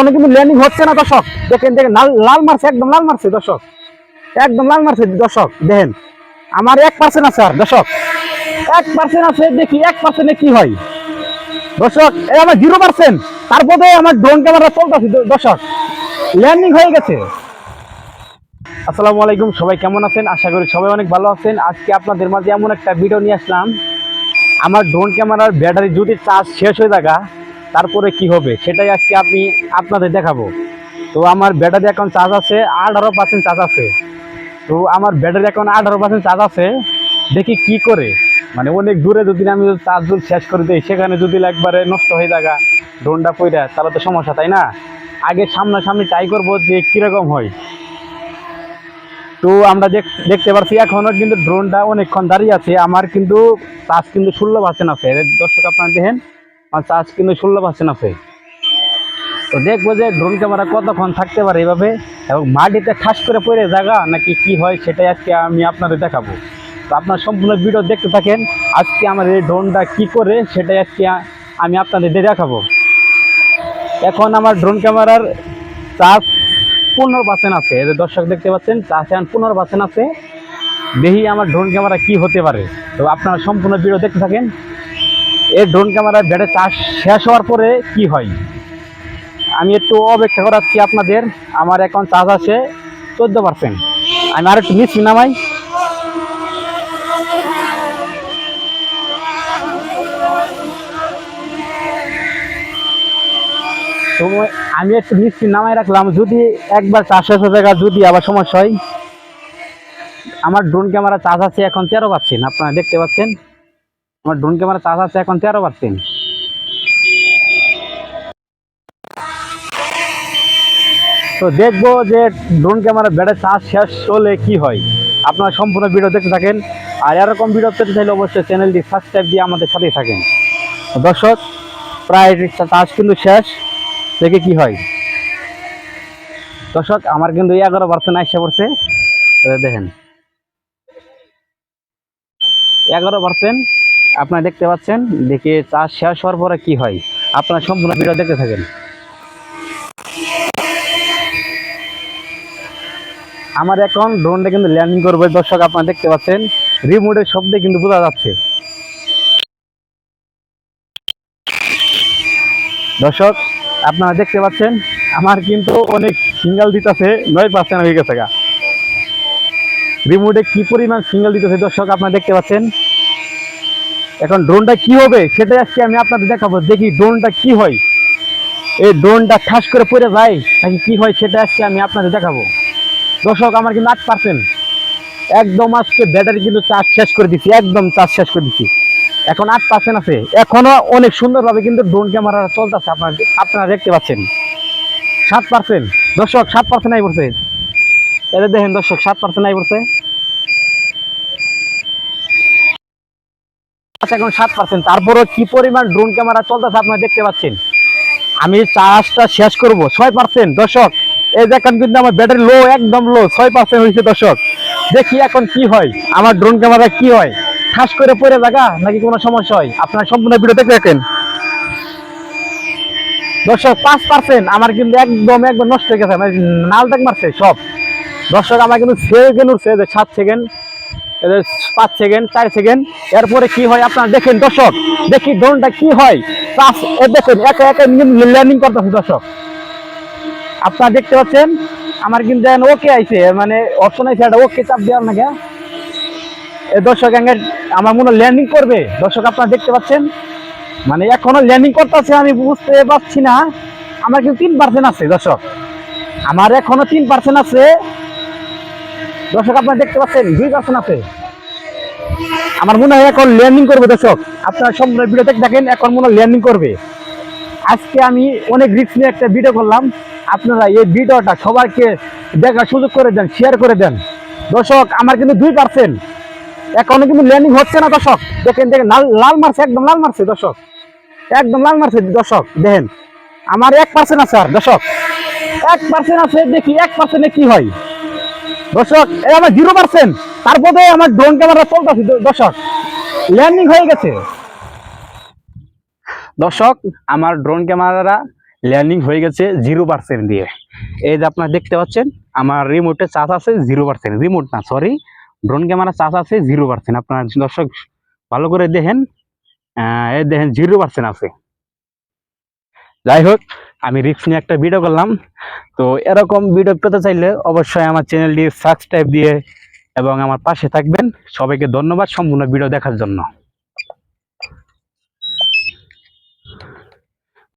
কোনো কিন্তু ল্যান্ডিং হচ্ছে না, দর্শক। দেখেন দেখেন, লাল লাল মারছে, একদম লাল মারছে, দর্শক। একদম লাল মারছে, দর্শক, দেখেন। আমার এক পার্সেন্ট আছে আর, দর্শক। এক পার্সেন্ট আছে, দেখি এক পার্সেন্টে কি হয়। দর্শক এই আমার জিরো পার্সেন্ট তারপরে আমার ড্রোন ক্যামেরা চলতেছে দর্শক। ল্যান্ডিং হয়ে গেছে। আসসালামু আলাইকুম, সবাই কেমন আছেন? আশা করি সবাই অনেক ভালো আছেন। আজকে আপনাদের মাঝে এমন একটা ভিডিও নিয়ে আসলাম। আমার ড্রোন ক্যামেরার ব্যাটারি যদি চার্জ শেষ হয়ে থাকা। তারপরে কি হবে? সেটাই আজকে আমি আপনাদের দেখাবো। তো আমার ব্যাটারি এখন চার্জ আছে আঠারো পার্সেন্ট চার্জ আছে। তো আমার ব্যাটারি এখন আঠারো পার্সেন্ট চার্জ আছে। দেখি কি করে? মানে অনেক দূরে যদি আমি চার্জ শেষ করে দিই, সেখানে যদি একবারে নষ্ট হয়ে থাকা ড্রোনটা পইরা, তাহলে তো সমস্যা, তাই না? আগে সামনাসামনি ট্রাই করব যে কীরকম হয়। তো আমরা দেখ- দেখতে পাচ্ছি এখনও কিন্তু ড্রোনটা অনেকক্ষণ দাঁড়িয়ে আছে। আমার কিন্তু চার্জ কিন্তু ষোলো পার্সেন্ট আছে। দর্শক আপনারা দেখেন আমার চার্জ কিন্তু ষোলো পার্সেন্ট আছে তো দেখব যে ড্রোন ক্যামেরা কতক্ষণ থাকতে পারে এভাবে এবং মাটিতে ঠাস করে পড়ে জায়গা নাকি কি হয় সেটাই আজকে আমি আপনাদের দেখাবো। তো আপনার সম্পূর্ণ ভিডিও দেখতে থাকেন, আজকে আমার এই ড্রোনটা কি করে সেটাই আজকে আমি আপনাদের দেখাবো। এখন আমার ড্রোন ক্যামেরার চার্জ পনেরো পার্সেন্ট আছে যে দর্শক দেখতে পাচ্ছেন, চার্জ এখন পনেরো পার্সেন্ট আছে। দেখি আমার ড্রোন ক্যামেরা কি হতে পারে। তো আপনারা সম্পূর্ণ ভিডিও দেখতে থাকেন। এই ড্রোন ক্যামেরার ব্যাটারি চার্জ শেষ হওয়ার পরে কি হয়? আমি একটু অপেক্ষা করাচ্ছি আপনাদের। আমার এখন চার্জ আছে চোদ্দ পার্সেন্ট আমি আর একটু নিচ্ছি নামাই তো আমি একটু নিচ্ছি, নামাই রাখলাম। যদি একবার চার্জ শেষ হয়ে জায়গা যদি আবার সমস্যা হয়। আমার ড্রোন ক্যামেরা চার্জ আছে এখন তেরো পাচ্ছেন আপনারা দেখতে পাচ্ছেন। আমার ড্রোন ক্যামেরা চার্জ আছে এখন তেরো পাচ্ছেন তো দেখব যে ড্রোন ক্যামেরা ব্যাটারি চার্জ শেষ হলে কি হয়। আপনারা সম্পূর্ণ ভিডিও দেখতে থাকেন। আর এরকম ভিডিও পেতে চাইলে অবশ্যই চ্যানেলটি সাবস্ক্রাইব দিয়ে আমাদের সাথেই থাকেন। দর্শক, প্রায় চার্জ কিন্তু শেষ। দেখে কি হয়। দর্শক, আমার কিন্তু এগারো পার্সেন্ট আসছে পড়ছে। দেখেন। এগারো পার্সেন্ট আপনারা দেখতে পাচ্ছেন, দেখে চার্জ শেষ হওয়ার পরে কি হয়। আপনারা সম্পূর্ণ ভিডিও দেখতে থাকেন। আমার এখন ড্রোনটা কিন্তু ল্যান্ডিং করবে, দর্শক আপনারা দেখতে পাচ্ছেন রিমোটের শব্দে কিন্তু বোঝা যাচ্ছে। দর্শক, আপনারা দেখতে পাচ্ছেন, আমার কিন্তু অনেক সিঙ্গেল দিতেছে, নয় পার্সেন্ট হয়ে গেছে গা। রিমোটে কি পরিমাণ সিঙ্গেল দিতেছে দর্শক আপনারা দেখতে পাচ্ছেন এখন ড্রোনটা কি হবে সেটাই আজকে আমি আপনাদের দেখাবো। দেখি ড্রোনটা কি হয়। এই ড্রোনটা ঠাস করে পড়ে যায় নাকি কি হয় সেটা আজকে আমি আপনাদের দেখাবো। দর্শক, আমার কিন্তু আট পার্সেন্ট একদম আজকে ব্যাটারি কিন্তু চার্জ শেষ করে দিচ্ছি একদম চার্জ শেষ করে দিচ্ছি এখন আট পার্সেন্ট আছে। এখনও অনেক সুন্দরভাবে কিন্তু ড্রোন ক্যামেরা চলতেছে, আপনার আপনারা দেখতে পাচ্ছেন। সাত পার্সেন্ট দর্শক, সাত পার্সেন্ট আই পড়ছে। এটা দেখেন দর্শক, সাত পার্সেন্ট আই পড়ছে। আচ্ছা, এখন সাত পার্সেন্ট তারপরও কি পরিমাণ ড্রোন ক্যামেরা চলতেছে আপনারা দেখতে পাচ্ছেন? আমি চার্জটা শেষ করব। ছয় পার্সেন্ট দর্শক এই দেখেন কিন্তু আমার ব্যাটারি লো একদম লো ছয় পার্সেন্ট হয়েছে দর্শক। দেখি এখন কি হয়? আমার ড্রোন ক্যামেরা কি হয়? ঠাস করে পড়ে লাগা নাকি কোনো সমস্যা হয়? আপনার সম্পূর্ণ ভিডিও দেখে রাখেন দর্শক পাঁচ পার্সেন্ট আমার কিন্তু একদম একদম নষ্ট হয়ে গেছে। নাল দেখ মারছে সব। দর্শক আমার কিন্তু সেকেন্ড উঠছে যে সাত সেকেন্ড পাঁচ সেকেন্ড চার সেকেন্ড এরপরে কি হয় আপনারা দেখেন দর্শক, দেখি ড্রোনটা কি হয়। দেখেন, একে একে ল্যান্ডিং করতেছে দর্শক। আপনারা দেখতে পাচ্ছেন, আমার কিন্তু ওকে আইছে মানে অপশন আইছে একটা ওকে চাপ দেওয়ার এ দর্শক আমার মনে ল্যান্ডিং করবে। দর্শক, আপনারা দেখতে পাচ্ছেন? মানে এখনও ল্যান্ডিং করতেছে, আমি বুঝতে পারছি না। আমার কিন্তু তিন পার্সেন্ট আছে দর্শক। আমার এখনও তিন পার্সেন্ট আছে। দর্শক, আপনারা দেখতে পাচ্ছেন, দুই পার্সেন্ট আছে। আমার মনে হয় এখন ল্যান্ডিং করবে, দর্শক। আপনারা সম্পূর্ণ ভিডিও দেখেন এখন মনে হয় ল্যান্ডিং করবে। আজকে আমি অনেক রিস্ক নিয়ে একটা ভিডিও করলাম। আপনারা এই ভিডিওটা সবাইকে দেখার সুযোগ করে দেন শেয়ার করে দেন। দর্শক, আমার কিন্তু দুই পার্সেন্ট এখনও কিন্তু ল্যান্ডিং হচ্ছে না, দর্শক। দেখেন দেখেন, লাল লাল মারছে, একদম লাল মারছে, দর্শক। একদম লাল মারছে, দর্শক, দেখেন। আমার এক পার্সেন্ট আছে আর, দর্শক। এক পার্সেন্ট আছে, দেখি, এক পার্সেন্টে কি হয়? দর্শক এই আমার জিরো পার্সেন্ট তারপরে আমার ড্রোন ক্যামেরা চলতেছে। দর্শক ল্যান্ডিং হয়ে গেছে। দর্শক, আমার ড্রোন ক্যামেরা ল্যান্ডিং হয়ে গেছে জিরো পার্সেন্ট দিয়ে। এই যে আপনারা দেখতে পাচ্ছেন, আমার রিমোটে চার্জ আছে জিরো পার্সেন্ট রিমোট না সরি ড্রোন ক্যামেরা চার্জ আছে জিরো পার্সেন্ট আপনার দর্শক, ভালো করে দেখেন। এই দেখেন জিরো পার্সেন্ট আছে। যাই হোক আমি রিক্স নিয়ে একটা ভিডিও করলাম। তো এরকম ভিডিও পেতে চাইলে অবশ্যই আমার চ্যানেলটি সাবস্ক্রাইব দিয়ে এবং আমার পাশে থাকবেন। সবাইকে ধন্যবাদ সম্পূর্ণ ভিডিও দেখার জন্য।